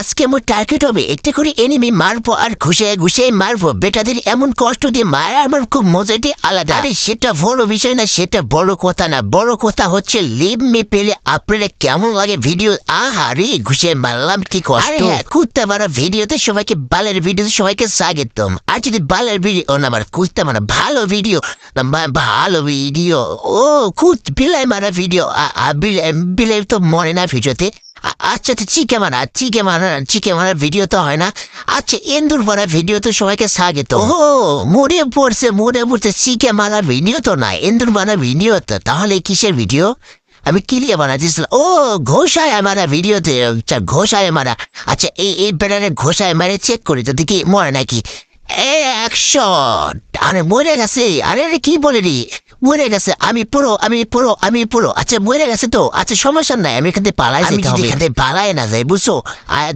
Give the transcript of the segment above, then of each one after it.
আজকে আমার টার্গেট হবে। একটা করে এনিমি মারবো আর ঘুষে ঘুষে মারবো। বেটাদের এমন কষ্ট দিয়ে মারা আমার খুব মজাটি আলাদা। আরে সেটা বড় বিষয় না, সেটা বড় কথা না। বড় কথা হচ্ছে লিভ মি পেলে আপনারা কেমন লাগে ভিডিও আহারে ঘুষে মারলাম, কি কষ্ট। হ্যাঁ কুত্তা মারা ভিডিওতে সবাইকে, বালের ভিডিওতে সবাইকে স্বাগতম। আর যদি বালের ভিডিও না আমার কুত্তা মারা ভালো ভিডিও ভালো ভিডিও ও, কুত, বিলাই মারা ভিডিও বিলাই তো মরে না ভিডিওতে আচ্ছা তো চিকে মারা চিকে মারা চিকে মারা ভিডিও তো হয় না। আচ্ছা এন্দুর মারা ভিডিও তো সবাইকে স্বাগত। ও মরে পড়ছে মরে পড়ছে চিকে মারা ভিডিও তো না এন্দুর মারা ভিডিও তো। তাহলে কিসের ভিডিও আমি কিলিয়ে বানাচ্ছিলাম ও, ঘোষায় মারা ভিডিওতে আচ্ছা ঘোষায় মারা। আচ্ছা এই এই বেড়ারে ঘোষায় মারে চেক করি তো দেখি মরে নাকি। এ, একশো, আরে মরে গেছে আরে, কি বলে রে? মরে গেছে আমি পুরো আমি পুরো আমি পুরো। আচ্ছা মরে গেছে তো আচ্ছা সমস্যা নাই আমি এখান থেকে পালাই আমি যদি এখান থেকে পালাই না যাই বুঝছ?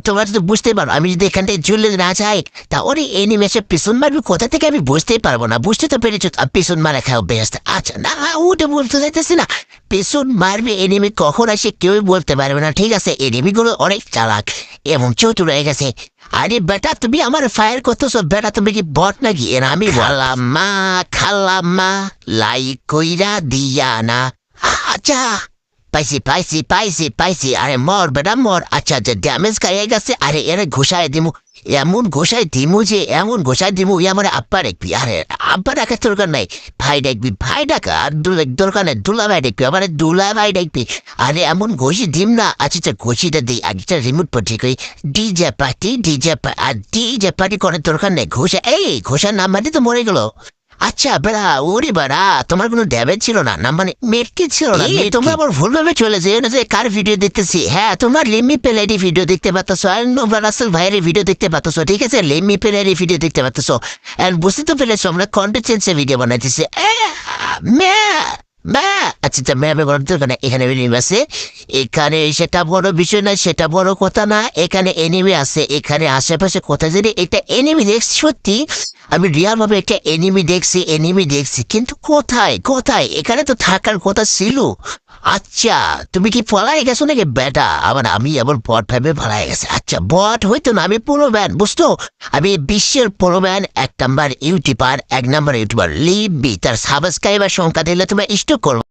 তোমরা তো বুঝতে পারো আমি যদি এখান থেকে ঝুলে না যাই তা ওর এনিমেশে পিছন মারবি কোথা থেকে আমি বুঝতেই পারব না বুঝতে তো পেরেছ পিছন মারা খাও বেস্ট আচ্ছা না ওটা বলতে চাইতেছি না পেছন মারবে এনিমি কখন আসে কেউই বলতে পারবে না ঠিক আছে এনিমিগুলো অনেক চালাক এবং চতুর হয়ে গেছে। আরে বেটা তুমি আমার ফায়ার করতেছো। বেটা তুমি কি বট নাকি? এর আমি বললাম মা লাই মা কইরা দিয়া না। আচ্ছা। পাইছি পাইছি পাইছি পাইছি আরে মর বেটা মর আচ্ছা যে ড্যামেজ খাইয়ে গেছে আরে এরা ঘোষায় দিমু এমন ঘোষায় দিমু যে এমন ঘোষায় দিমু আমার আব্বা দেখবি আরে আব্বা ডাকার দরকার নাই ভাই দেখবি ভাই ডাকা আর দরকার নাই দুলা ভাই দেখবি আমার দুলা ভাই দেখবি আরে এমন ঘষি দিম না আচ্ছা আচ্ছা ঘষিটা দিই আগেটা রিমোট পটি করি ডিজে পার্টি ডিজে আর ডিজে পার্টি করার দরকার নেই ঘোষা এই ঘোষার নাম্বার দিয়ে তো মরে গেল আচ্ছা বেড়া ওরে বেড়া তোমার কোনো ড্যামেজ ছিল না? না মানে মেটকে ছিল না। তোমরা আবার ভুলভাবে চলে যেও না যে কার ভিডিও দেখতেছি। হ্যাঁ তোমার লিমি পেলারি ভিডিও দেখতে পাচ্ছ আর তোমরা রাসেল ভাইয়ের ভিডিও দেখতে পাচ্ছ ঠিক আছে? লিমি পেলারি ভিডিও দেখতে পাচ্ছ অ্যান্ড বুঝতে তো পেরেছ আমরা কন্টেন্ট চেঞ্জে ভিডিও বানাইতেছি। ম্যা! ম্যা আচ্ছা আচ্ছা ম্যামে বলার দরকার। এখানে এনিমি আছে এখানে সেটা বড় বিষয় না, সেটা বড় কথা না, এখানে এনিমি আছে, এখানে আশেপাশে কোথায় যদি এটা এনিমি দেখছি, সত্যি, আমি রিয়াল ভাবে একটা এনিমি দেখছি এনিমি দেখছি, কিন্তু কোথায় কোথায়? এখানে তো থাকার কথা ছিল। আচ্ছা তুমি কি পলাই গেছো নাকি, বেটা? আবার আমি আবার বট ভাবে পলাই গেছে। আচ্ছা বট হইতো না, আমি পুরো ম্যান বুঝতো আমি বিশ্বের পুরো ম্যান এক নাম্বার ইউটিউবার এক নাম্বার ইউটিউবার লিবি তার সাবস্ক্রাইবার সংখ্যা দিলে তোমার স্টক con